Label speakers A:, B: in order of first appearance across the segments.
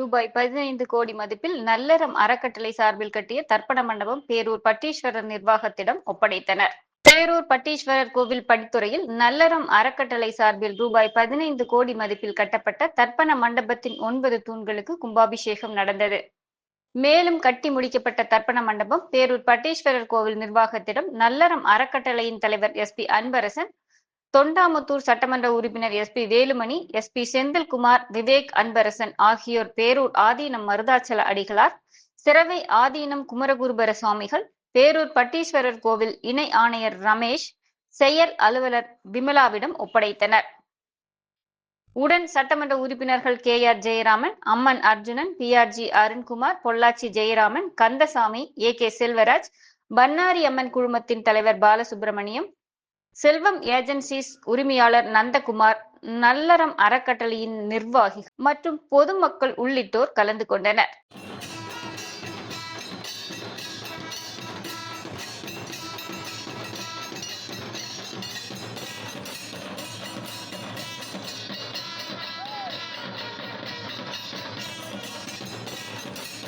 A: ரூபாய் பதினைந்து கோடி மதிப்பில் நல்லறம் அறக்கட்டளை சார்பில் கட்டிய தர்ப்பண மண்டபம் பேரூர் பட்டீஸ்வரர் நிர்வாகத்திடம் ஒப்படைத்தனர். பேரூர் பட்டீஸ்வரர் கோவில் படித்துறையில் நல்லறம் அறக்கட்டளை சார்பில் ரூபாய் பதினைந்து கோடி மதிப்பில் கட்டப்பட்ட தர்ப்பண மண்டபத்தின் ஒன்பது தூண்களுக்கு கும்பாபிஷேகம் நடந்தது. மேலும் கட்டி முடிக்கப்பட்ட தர்ப்பண மண்டபம் பேரூர் பட்டீஸ்வரர் கோவில் நிர்வாகத்திடம் நல்லறம் அறக்கட்டளையின் தலைவர் எஸ் பி அன்பரசன் தொண்டாமுத்தூர் சட்டமன்ற உறுப்பினர் S P Velumani S P Senthilkumar Vivek Anbarasan ஆகியோர் பேரூர் ஆதீனம் மருதாச்சல அடிகளார் சிறவை ஆதீனம் குமரகுருபர சுவாமிகள் பேரூர் பட்டீஸ்வரர் கோவில் இணை ஆணையர் ரமேஷ் செயல் அலுவலர் விமலாவிடம் ஒப்படைத்தனர். உடன் சட்டமன்ற உறுப்பினர்கள் K R Jayaraman Amman Arjunan P R G Arunkumar Pollachi Jayaraman Kandasamy A K Selvaraj Bannari Amman குழுமத்தின் தலைவர் பாலசுப்பிரமணியம் செல்வம் ஏஜென்சிஸ் உரிமையாளர் நந்தகுமார் நல்லறம் அறக்கட்டளையின் நிர்வாகி மற்றும் பொதுமக்கள் உள்ளிட்டோர் கலந்து கொண்டனர்.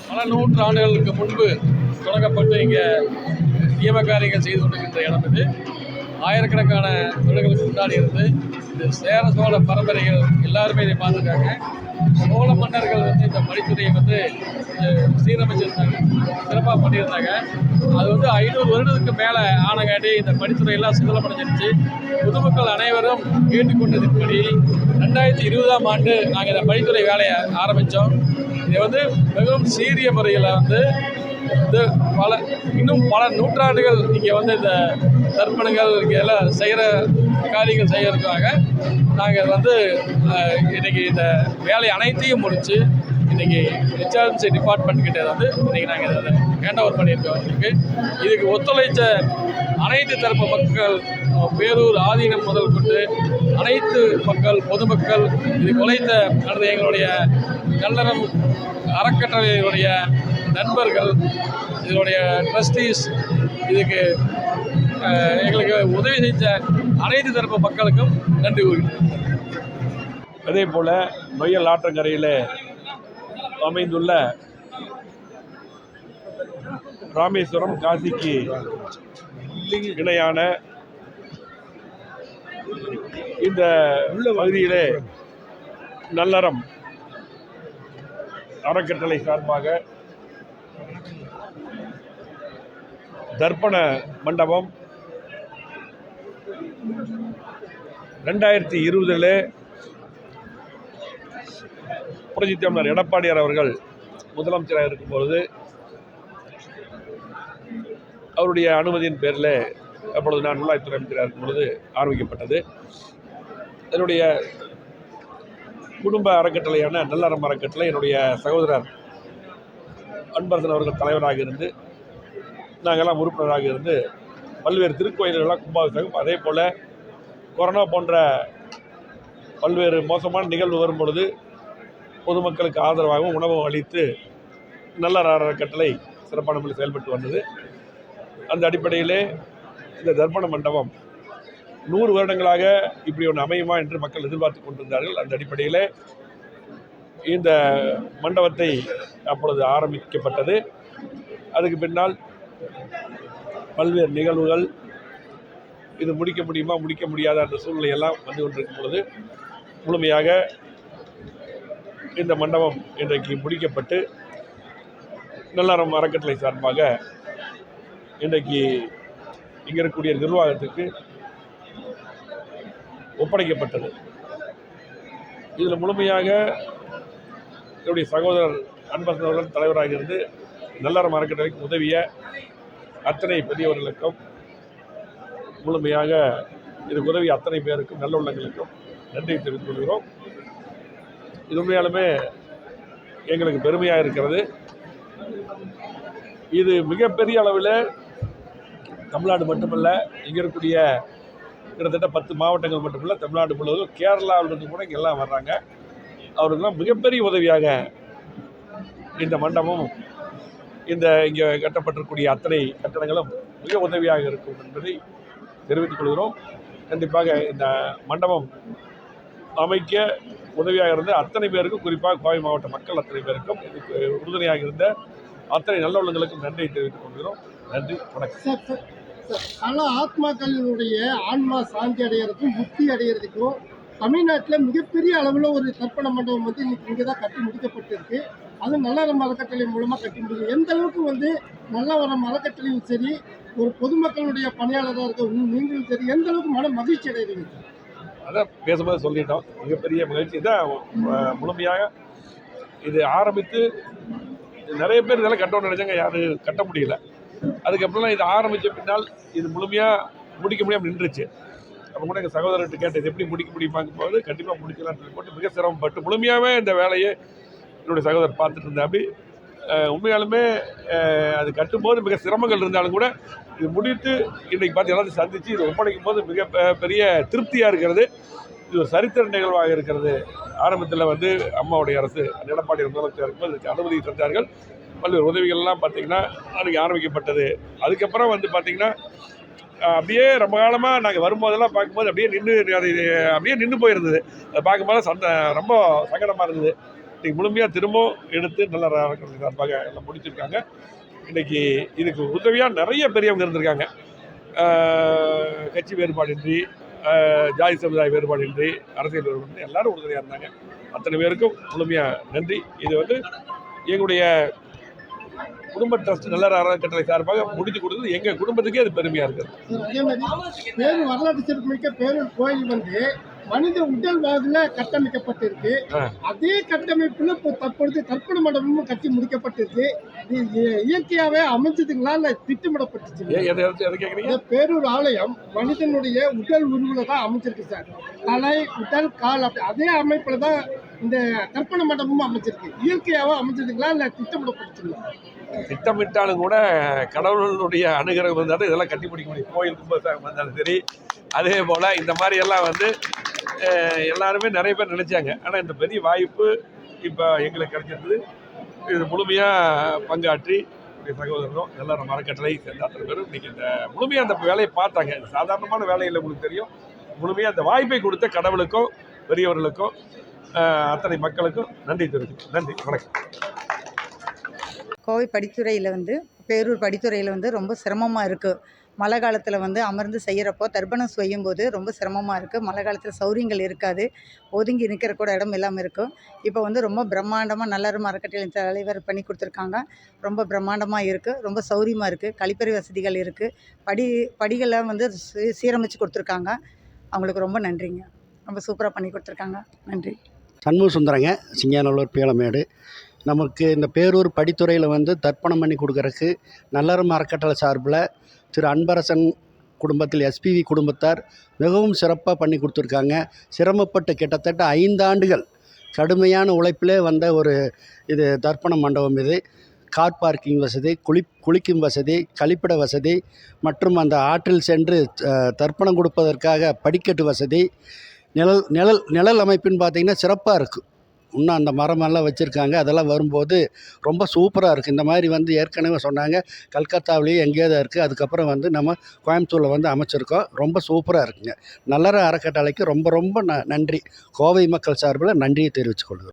B: பல நூற்றாண்டுகளுக்கு முன்பு தொடங்கப்பட்டு இங்கே நியம செய்து கொண்டிருக்கின்ற இடம் இது. ஆயிரக்கணக்கான தொழில்களுக்கு முன்னாடி இருந்து இந்த சேர சோழ பரம்பரைகள் எல்லாருமே இதை பார்த்துருக்காங்க. சோழ மன்னர்கள் வந்து இந்த படித்துறையை வந்து சீரமைச்சிருந்தாங்க. சிறப்பாக பண்ணியிருந்தாங்க. அது வந்து ஐநூறு வருடத்துக்கு மேலே ஆனங்காட்டி இந்த படித்துறையெல்லாம் சிதிலமடைஞ்சிருச்சு. பொதுமக்கள் அனைவரும் கேட்டுக்கொண்டதின்படி ரெண்டாயிரத்தி இருபதாம் ஆண்டு நாங்கள் இந்த படித்துறை வேலையை ஆரம்பித்தோம் இதை வந்து மிகவும் சீரிய முறையில் வந்து இது பல இன்னும் பல நூற்றாண்டுகள் இங்கே வந்து இந்த தர்ப்பணங்கள் இங்கே எல்லாம் செய்கிற காரியங்கள் செய்கிறதுக்காக நாங்கள் வந்து இன்றைக்கி இந்த வேலை அனைத்தையும் முடித்து இன்றைக்கி ஹெச்ஆர்என்சி டிபார்ட்மெண்ட் கிட்டே வந்து இன்றைக்கி நாங்கள் இதை ஹேண்ட் ஓவர் பண்ணியிருக்கோம். அவங்களுக்கு இதுக்கு ஒத்துழைச்ச அனைத்து தரப்பு மக்கள் பேரூர் ஆதீனம் முதல் கொண்டு அனைத்து மக்கள் பொதுமக்கள் இது உழைத்த நடந்த எங்களுடைய கல்லறம் அறக்கட்டளையுடைய நண்பர்கள் இதனுடைய ட்ரஸ்டீஸ் இதுக்கு எங்களுக்கு உதவி செய்த அனைத்து தரப்பு மக்களுக்கும் நன்றி கூறுகிறேன்.
C: அதே போல் நொய்யல் ஆற்றங்கரையில் அமைந்துள்ள ராமேஸ்வரம் காசிக்கு இணையான இந்த பகுதியிலே நல்லறம் அறக்கட்டளை சார்பாக தர்ப்பண மண்டபம். ரெண்டாயிரத்தி இருபதில் புரட்சி தமிழர் எடப்பாடியார் அவர்கள் முதலமைச்சராக இருக்கும்பொழுது அவருடைய அனுமதியின் பேரில் அப்பொழுது நான் உள்ளாய்த்துறை அமைச்சராக இருக்கும் பொழுது ஆரம்பிக்கப்பட்டது. என்னுடைய குடும்ப அறக்கட்டளையான நல்லறம் அறக்கட்டளை என்னுடைய சகோதரர் அன்பரசன் அவர்கள் தலைவராக இருந்து நாங்கள்லாம் உறுப்பினராக இருந்து பல்வேறு திருக்கோயில்கள்லாம் கும்பாபிஷேகம் அதே போல் கொரோனா போன்ற பல்வேறு மோசமான நிகழ்வு வரும் பொழுது பொதுமக்களுக்கு ஆதரவாகவும் உணவு அளித்து நல்ல அறக்கட்டளை சிறப்பான முறையில் செயல்பட்டு வந்தது. அந்த அடிப்படையிலே இந்த தர்ப்பண மண்டபம் நூறு வருடங்களாக இப்படி ஒன்று அமையுமா என்று மக்கள் எதிர்பார்த்து கொண்டிருந்தார்கள். அந்த அடிப்படையில் இந்த மண்டபத்தை அப்பொழுது ஆரம்பிக்கப்பட்டது. அதுக்கு பின்னால் பல்வேறு நிகழ்வுகள் இது முடிக்க முடியுமா முடிக்க முடியாத அந்த சூழ்நிலையெல்லாம் வந்து கொண்டிருக்கும் பொழுது முழுமையாக இந்த மண்டபம் இன்றைக்கு முடிக்கப்பட்டு நல்லறம் அறக்கட்டளை சார்பாக இன்றைக்கு இங்கே இருக்கக்கூடிய நிர்வாகத்துக்கு ஒப்படைக்கப்பட்டது. இதில் முழுமையாக என்னுடைய சகோதரர் அன்பரசன் அவர்கள் தலைவராக இருந்து நல்லறம் அறக்கட்டளைக்கு உதவிய அத்தனை பெரியவர்களுக்கும் முழுமையாக இதுக்கு உதவி அத்தனை பேருக்கும் நல்ல உள்ளங்களுக்கும் நன்றி தெரிவித்துக் கொள்கிறோம். இது உண்மையாலுமே எங்களுக்கு பெருமையாக இருக்கிறது. இது மிகப்பெரிய அளவில் தமிழ்நாடு மட்டுமல்ல இங்கே இருக்கக்கூடிய கிட்டத்தட்ட பத்து மாவட்டங்கள் மட்டுமல்ல தமிழ்நாடு முழுவதும் கேரளாவிலிருந்து கூட இங்கே எல்லாம் வர்றாங்க. அவருக்கெல்லாம் மிகப்பெரிய உதவியாக இந்த மண்டபம் இந்த இங்கே கட்டப்பட்டிருக்கூடிய அத்தனை கட்டடங்களும் மிக உதவியாக இருக்கும் என்பதை தெரிவித்துக் கொள்கிறோம். கண்டிப்பாக இந்த மண்டபம் அமைக்க உதவியாக இருந்த அத்தனை பேருக்கும் குறிப்பாக கோவை மாவட்ட மக்கள் அத்தனை பேருக்கும் இதுக்கு உறுதுணையாக இருந்த அத்தனை நல்லவர்களுக்கும் நன்றி தெரிவித்துக் கொள்கிறோம். நன்றி வணக்கம்.
D: சார் பல ஆத்மாக்களினுடைய ஆன்மா சாந்தி அடைகிறதுக்கும் முக்தி அடையிறதுக்கும் தமிழ்நாட்டில் மிகப்பெரிய அளவில் ஒரு தர்ப்பண மண்டபம் வந்து இன்னைக்கு இங்கே தான் கட்டி முடிக்கப்பட்டிருக்கு. அது நல்லறம் அறக்கட்டளை மூலமாக கட்டி முடியும் எந்த அளவுக்கு வந்து நல்லவரம் அறக்கட்டளையும் சரி ஒரு பொதுமக்களுடைய பணியாளராக இருக்க நீங்களும் சரி எந்த அளவுக்கு மன மகிழ்ச்சி அடைகிறீங்க?
C: அதான் பேசும்போது சொல்லிட்டோம். மிகப்பெரிய மகிழ்ச்சி. தான் முழுமையாக இது ஆரம்பித்து நிறைய பேர் இதெல்லாம் கட்டணும்னு நினைச்சாங்க யாரும் கட்ட முடியல. அதுக்கப்புறம் இது ஆரம்பித்த பின்னால் இது முழுமையாக முடிக்க முடியாமல் நின்றுச்சு. அப்போ கூட எங்கள் சகோதரர்கிட்ட கேட்டது எப்படி முடிக்க முடியுமாங்க போது கண்டிப்பாக முடிக்கலாம்னு சொல்லி போட்டு மிக சிரமப்பட்டு முழுமையாகவே இந்த வேலையை என்னுடைய சகோதரர் பார்த்துட்டு இருந்தாப்படி உண்மையாலுமே அது கட்டும்போது மிக சிரமங்கள் இருந்தாலும் கூட இது முடித்து இன்றைக்கி பார்த்து எல்லாத்தையும் சந்தித்து இது ஒப்படைக்கும் போது மிக பெ- பெரிய திருப்தியாக இருக்கிறது. இது ஒரு சரித்திர நிகழ்வாக இருக்கிறது. ஆரம்பத்தில் வந்து அம்மாவுடைய அரசு அந்த எடப்பாடி முதலமைச்சர் இருக்கும்போது இதுக்கு அனுமதி தந்தார்கள். பல்வேறு உதவிகள்லாம் பார்த்திங்கன்னா அன்றைக்கி ஆரம்பிக்கப்பட்டது. அதுக்கப்புறம் வந்து பார்த்திங்கன்னா அப்படியே ரொம்ப காலமாக நாங்கள் வரும்போதெல்லாம் பார்க்கும்போது அப்படியே நின்று அது அப்படியே நின்று போயிருந்தது. அதை பார்க்கும்போது சந்த ரொம்ப சங்கடமாக இருந்தது. இன்றைக்கி முழுமையாக திரும்பவும் எடுத்து நல்ல சார்பாக எல்லாம் முடிச்சிருக்காங்க. இன்றைக்கி இதுக்கு உதவியாக நிறைய பெரியவங்க இருந்திருக்காங்க. கட்சி வேறுபாடின்றி ஜாதி சமுதாய வேறுபாடின்றி அரசியல் வேறுபாடு எல்லாரும் உறுதுணையாக இருந்தாங்க. அத்தனை பேருக்கும் முழுமையாக நன்றி. இது வந்து எங்களுடைய குடும்ப ட்ரஸ்ட் நல்ல அறக்கட்டளை சார்பாக முடித்து கொடுத்தது எங்கள் குடும்பத்துக்கே அது பெருமையாக இருக்குது.
D: பேரு வரலாற்று சிறப்புமிக்க பேரூர் கோயில் வந்து மனித உடல் வாகுல கட்டமைக்கப்பட்டிருக்கு. அதே கட்டமைப்புல இப்போ தற்பொழுது கற்பனை மண்டபமும் கட்டி முடிக்கப்பட்டிருக்கு. இயற்கையாவே அமைஞ்சதுங்களா இல்ல திட்டமிடப்பட்டுச்சு? பேரூர் ஆலயம் மனிதனுடைய உடல் உருவுல தான் அமைஞ்சிருக்கு சார். தலை உடல் கால் அப்படி அதே அமைப்புல தான் இந்த கற்பனை மண்டபமும் அமைச்சிருக்கு இயற்கையாவே அமைஞ்சதுங்களா இல்லை திட்டமிடப்பட்டுச்சுங்களா
C: திட்டமிட்டாலும் கூட கடவுளுடைய அனுகிரகம் இருந்தாலும் இதெல்லாம் கட்டிப்பிடிக்க முடியும். கோயில் கும்பசாகம் வந்தாலும் சரி. அதே போல் இந்த மாதிரி எல்லாம் வந்து எல்லாருமே நிறைய பேர் நினைச்சாங்க. ஆனால் இந்த பெரிய வாய்ப்பு இப்போ எங்களுக்கு கிடைச்சிருக்குது. இது முழுமையாக பங்காற்றி என்னுடைய சகோதரரும் எல்லாரும் மரக்கட்டளை சேர்ந்த அத்தனை பேரும் இன்னைக்கு இந்த முழுமையாக அந்த வேலையை பார்த்தாங்க. சாதாரணமான வேலையில் உங்களுக்கு தெரியும். முழுமையாக அந்த வாய்ப்பை கொடுத்த கடவுளுக்கும் பெரியவர்களுக்கும் அத்தனை மக்களுக்கும் நன்றி தெரிவிக்கும் நன்றி வணக்கம்.
E: கோவை படித்துறையில் வந்து பேரூர் படித்துறையில் வந்து ரொம்ப சிரமமாக இருக்குது மழை காலத்தில் வந்து அமர்ந்து செய்கிறப்போ தர்ப்பணம் செய்யும்போது ரொம்ப சிரமமாக இருக்குது மழை காலத்தில் சௌரியங்கள் இருக்காது. ஒதுங்கி நிற்கிற கூட இடம் இல்லாமல் இருக்கும். இப்போ வந்து ரொம்ப பிரம்மாண்டமாக நல்லரும் அறக்கட்டளை தலைவர் பண்ணி கொடுத்துருக்காங்க. ரொம்ப பிரம்மாண்டமாக இருக்குது ரொம்ப சௌரியமாக இருக்குது கழிப்பறை வசதிகள் இருக்குது படி படிகளை வந்து சீ- சீரமைச்சு கொடுத்துருக்காங்க. அவங்களுக்கு ரொம்ப நன்றிங்க. ரொம்ப சூப்பராக பண்ணி கொடுத்துருக்காங்க. நன்றி.
F: சண்முக சுந்தரங்க சிங்காநல்லூர் பீளமேடு. நமக்கு இந்த பேரூர் படித்துறையில் வந்து தர்ப்பணம் பண்ணி கொடுக்கறக்கு நல்லறம் அறக்கட்டளை சார்பில் திரு அன்பரசன் குடும்பத்தில் எஸ்பிவி குடும்பத்தார் மிகவும் சிறப்பாக பண்ணி கொடுத்துருக்காங்க. சிரமப்பட்டு கிட்டத்தட்ட ஐந்தாண்டுகள் கடுமையான உழைப்பிலே வந்த ஒரு இது தர்ப்பண மண்டபம் இது. கார் பார்க்கிங் வசதி குளி குளிக்கும் வசதி கழிப்பிட வசதி மற்றும் அந்த ஆற்றில் சென்று தர்ப்பணம் கொடுப்பதற்காக படிக்கட்டு வசதி நிழல் நிழல் நிழல் அமைப்புன்னு பார்த்தீங்கன்னா சிறப்பாக இருக்குது இன்னும் அந்த மரமெல்லாம் வச்சுருக்காங்க. அதெல்லாம் வரும்போது ரொம்ப சூப்பராக இருக்குது இந்த மாதிரி வந்து ஏற்கனவே சொன்னாங்க. கல்கத்தாவிலேயே எங்கேயோ தான் இருக்குது அதுக்கப்புறம் வந்து நம்ம கோயம்புத்தூரில் வந்து அமைச்சிருக்கோம். ரொம்ப சூப்பராக இருக்குங்க. நல்லற அறக்கட்டளைக்கு ரொம்ப ரொம்ப ந நன்றி. கோவை மக்கள் சார்பில் நன்றியை தெரிவித்துக் கொள்கிறோம்.